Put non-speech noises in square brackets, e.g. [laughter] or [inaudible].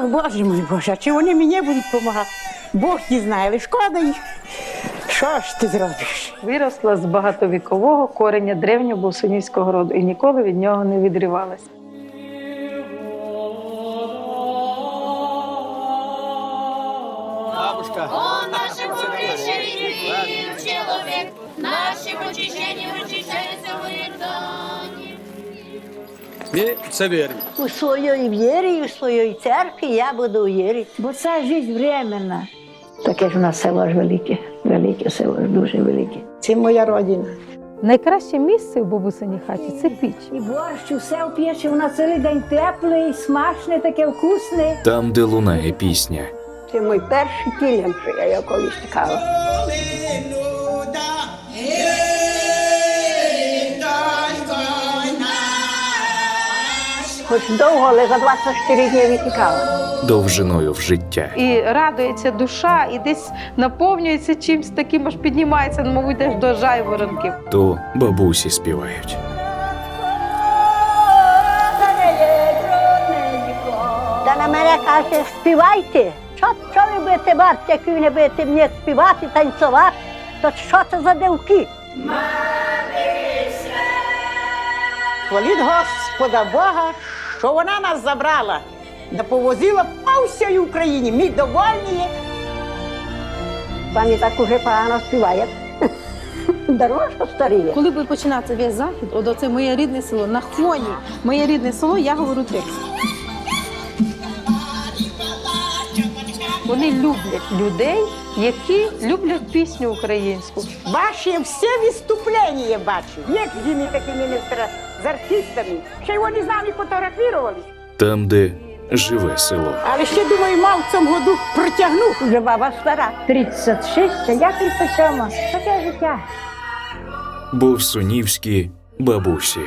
Боже мой Боже, а чи вони мені будуть допомагати? Бог ті знає, але шкода їх. Що ж ти зробиш? Виросла з багатовікового кореня древнього бусинівського роду і ніколи від нього не відрівалася. О нашем очищении человек, нашим очищением Ми це віримо. У своїй вірі, у своїй церкві я буду вірити. Бо це життя временна. Таке ж у нас село ж велике, велике село ж дуже велике. Це моя родина. Найкраще місце в бабусиній хаті це піч. І борщ, все в печі, вона цілий день тепле, і смачне, таке вкусне. Там, де лунає пісня, Це мій перший що я його колись чекала. Хоч довго, але за 24 дні відтікала. довжиною в життя. І радується душа, і десь наповнюється чимось таким, аж піднімається, ну, мабуть, аж до жайворонків. То бабусі співають. Та на мене каже, співайте. Що, що ви будете бачити, як ви не будете мені співати, танцювати? То що це за дівки? Хваліть Господа Бога, що вона нас забрала, да повозила по всій Україні. Ми довольні. є. Пані так уже погано співає. [laughs] Дорожко старіє. Коли буде починатися весь захід, от оце моє рідне село, на фоні моє рідне село, я говорю текст. Вони люблять людей, які люблять пісню українську. Ваші всі виступлення бачу. Як з ними такими не стра- з артистами. Ще й вони з нами фотографувалися. Там, де живе село. Але ще думаю, мав в цьому году протягну. Вже баба стара. 36, а я 37. Таке життя. Бовсунівські бабусі.